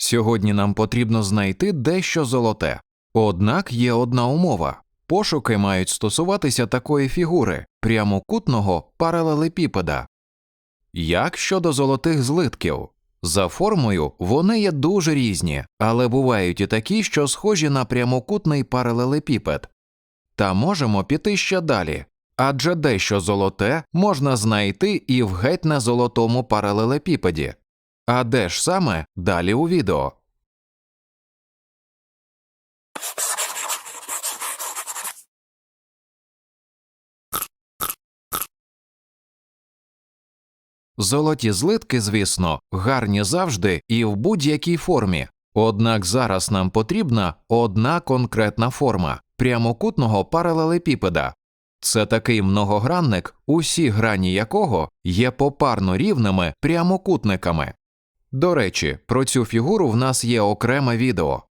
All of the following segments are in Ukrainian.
Сьогодні нам потрібно знайти дещо золоте. Однак є одна умова. Пошуки мають стосуватися такої фігури прямокутного паралелепіпеда. Як щодо золотих злитків? За формою вони є дуже різні, але бувають і такі, що схожі на прямокутний паралелепіпед. Та можемо піти ще далі, адже дещо золоте можна знайти і в геть не золотому паралелепіпеді. А де ж саме далі у відео? Золоті злитки, звісно, гарні завжди і в будь-якій формі. Однак зараз нам потрібна одна конкретна форма прямокутного паралелепіпеда. Це такий многогранник, усі грані якого є попарно рівними прямокутниками. До речі, про цю фігуру в нас є окреме відео.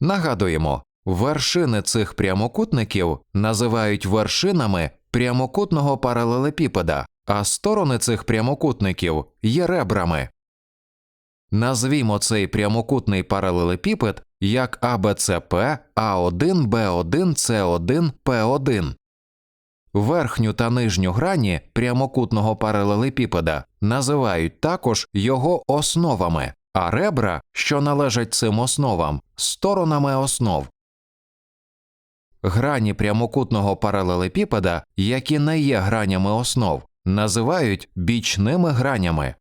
Нагадуємо, вершини цих прямокутників називають вершинами прямокутного паралелепіпеда, а сторони цих прямокутників є ребрами. Назвімо цей прямокутний паралелепіпед як АБЦП А1 Б1 С1 П1. Верхню та нижню грані прямокутного паралелепіпеда називають також його основами, а ребра, що належать цим основам, сторонами основ. Грані прямокутного паралелепіпеда, які не є гранями основ, називають бічними гранями,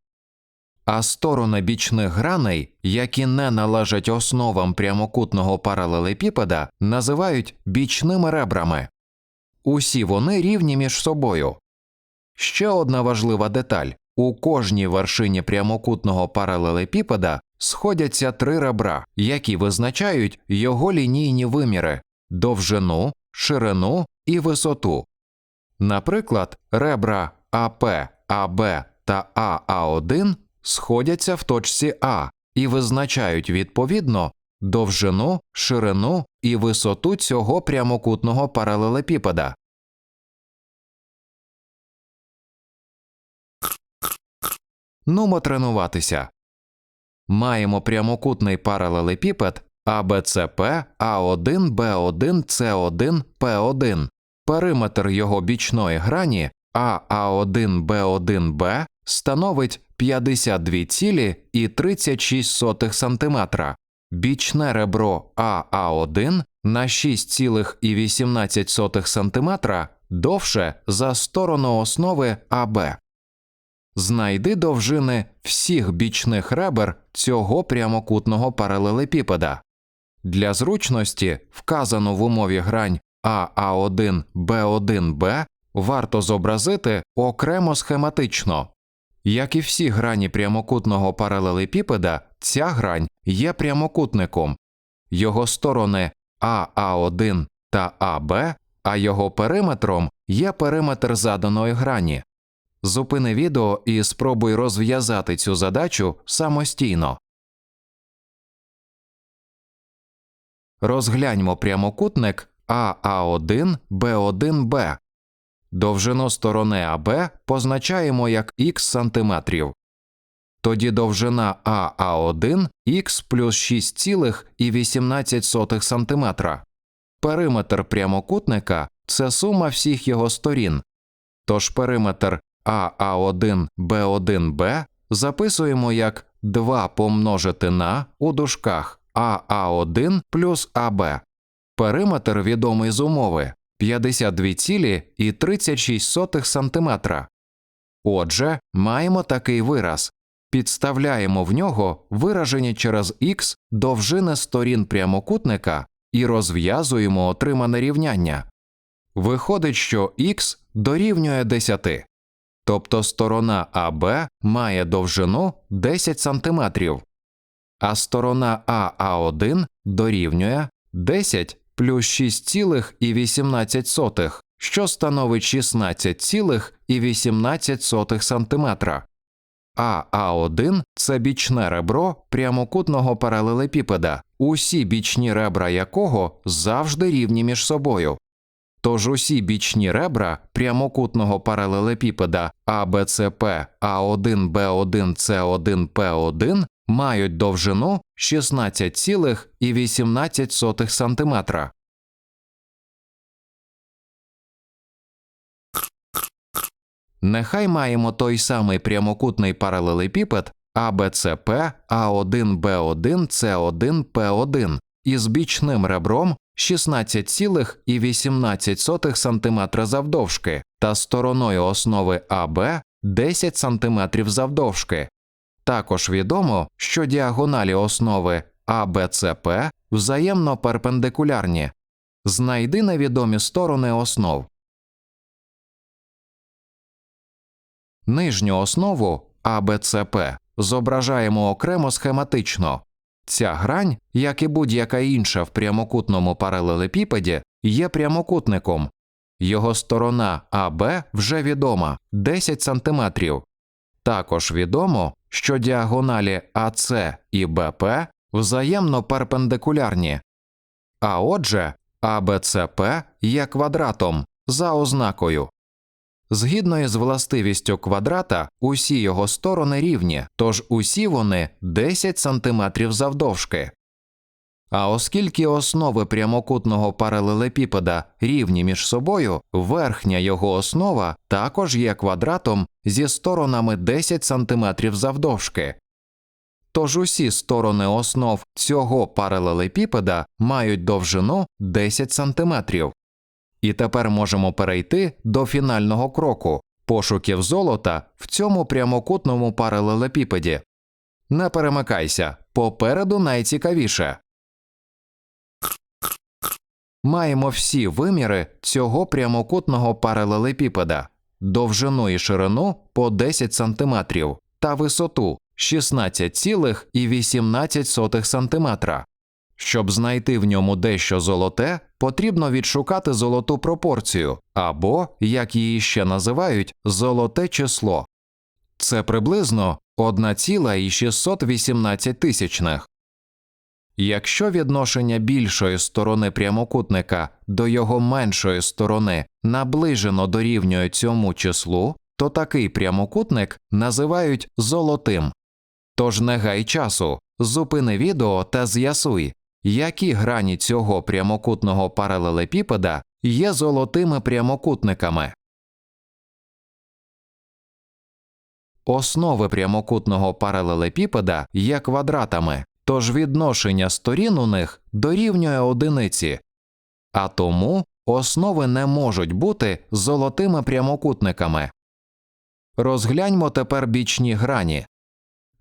а сторони бічних граней, які не належать основам прямокутного паралелепіпеда, називають бічними ребрами. Усі вони рівні між собою. Ще одна важлива деталь у кожній вершині прямокутного паралелепіпеда сходяться три ребра, які визначають його лінійні виміри довжину, ширину і висоту. Наприклад, ребра АП, АБ та АА1 сходяться в точці А і визначають відповідно довжину, ширину і висоту цього прямокутного паралелепіпеда. Нумо тренуватися. Маємо прямокутний паралелепіпед АБЦП А1 Б1 С1 П1. Периметр його бічної грані АА1 Б1Б становить 52,36 см, бічне ребро АА1 на 6,18 см довше за сторону основи АБ. Знайди довжини всіх бічних ребер цього прямокутного паралелепіпеда. Для зручності вказану в умові грань АА1 Б1Б варто зобразити окремо схематично. Як і всі грані прямокутного паралелепіпеда, ця грань є прямокутником, його сторони АА1 та АБ, а його периметром є периметр заданої грані. Зупини відео і спробуй розв'язати цю задачу самостійно. Розгляньмо прямокутник АА1 Б1Б. Довжину сторони АБ позначаємо як х сантиметрів. Тоді довжина АА1 х плюс 6,18 см. Периметр прямокутника це сума всіх його сторін. Тож периметр АА1 Б1Б записуємо як 2 помножити на у дужках АА1 плюс АБ. Периметр відомий з умови 52,36 см. Отже, маємо такий вираз. Підставляємо в нього виражені через х довжини сторін прямокутника і розв'язуємо отримане рівняння. Виходить, що х дорівнює 10. Тобто сторона АБ має довжину 10 см, а сторона АА1 дорівнює 10 плюс 6,18, що становить 16,18 см. А А1 це бічне ребро прямокутного паралелепіпеда, усі бічні ребра якого завжди рівні між собою. Тож усі бічні ребра прямокутного паралелепіпеда АБЦП А1 Б1 С1 П1 мають довжину 16,18 см. Нехай маємо той самий прямокутний паралелепіпед АБЦП А1Б1 С1П1 із бічним ребром 16,18 см завдовжки та стороною основи АБ 10 см завдовжки. Також відомо, що діагоналі основи АБЦП взаємно перпендикулярні. Знайди невідомі сторони основ. Нижню основу АБЦП зображаємо окремо схематично. Ця грань, як і будь-яка інша в прямокутному паралелепіпеді, є прямокутником. Його сторона АБ вже відома 10 см. Також відомо, що діагоналі АЦ і БП взаємно перпендикулярні. А отже, АБЦП є квадратом за ознакою. Згідно із властивістю квадрата, усі його сторони рівні, тож усі вони 10 см завдовжки. А оскільки основи прямокутного паралелепіпеда рівні між собою, верхня його основа також є квадратом зі сторонами 10 см завдовжки. Тож усі сторони основ цього паралелепіпеда мають довжину 10 см. І тепер можемо перейти до фінального кроку пошуків золота в цьому прямокутному паралелепіпеді. Не перемикайся, попереду найцікавіше. Маємо всі виміри цього прямокутного паралелепіпеда, довжину і ширину по 10 см та висоту 16,18 см. Щоб знайти в ньому дещо золоте, потрібно відшукати золоту пропорцію або, як її ще називають, золоте число. Це приблизно 1,618 тисячних. Якщо відношення більшої сторони прямокутника до його меншої сторони наближено дорівнює цьому числу, то такий прямокутник називають золотим. Тож не гай часу, зупини відео та з'ясуй, які грані цього прямокутного паралелепіпеда є золотими прямокутниками. Основи прямокутного паралелепіпеда є квадратами, тож відношення сторін у них дорівнює одиниці, а тому основи не можуть бути золотими прямокутниками. Розгляньмо тепер бічні грані.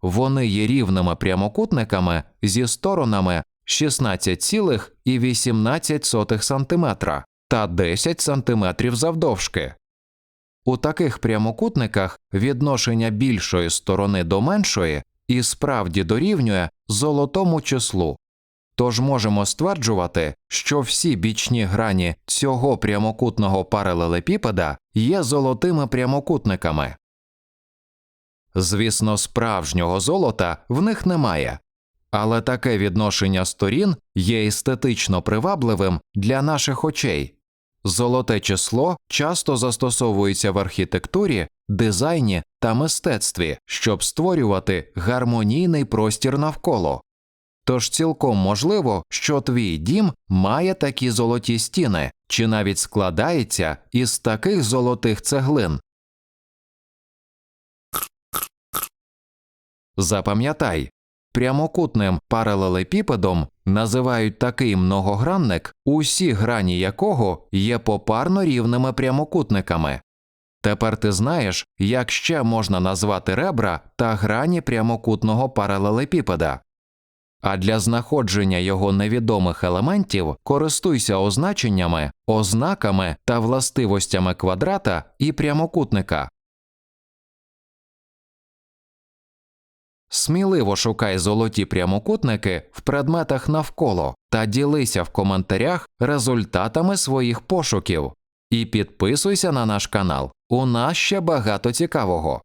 Вони є рівними прямокутниками зі сторонами 16,18 см та 10 см завдовжки. У таких прямокутниках відношення більшої сторони до меншої і справді дорівнює золотому числу. Тож можемо стверджувати, що всі бічні грані цього прямокутного паралелепіпеда є золотими прямокутниками. Звісно, справжнього золота в них немає, але таке відношення сторін є естетично привабливим для наших очей. Золоте число часто застосовується в архітектурі, дизайні та мистецтві, щоб створювати гармонійний простір навколо. Тож цілком можливо, що твій дім має такі золоті стіни чи навіть складається із таких золотих цеглин. Запам'ятай, прямокутним паралелепіпедом називають такий многогранник, усі грані якого є попарно рівними прямокутниками. Тепер ти знаєш, як ще можна назвати ребра та грані прямокутного паралелепіпеда. А для знаходження його невідомих елементів користуйся означеннями, ознаками та властивостями квадрата і прямокутника. Сміливо шукай золоті прямокутники в предметах навколо та ділися в коментарях результатами своїх пошуків. І підписуйся на наш канал. У нас ще багато цікавого.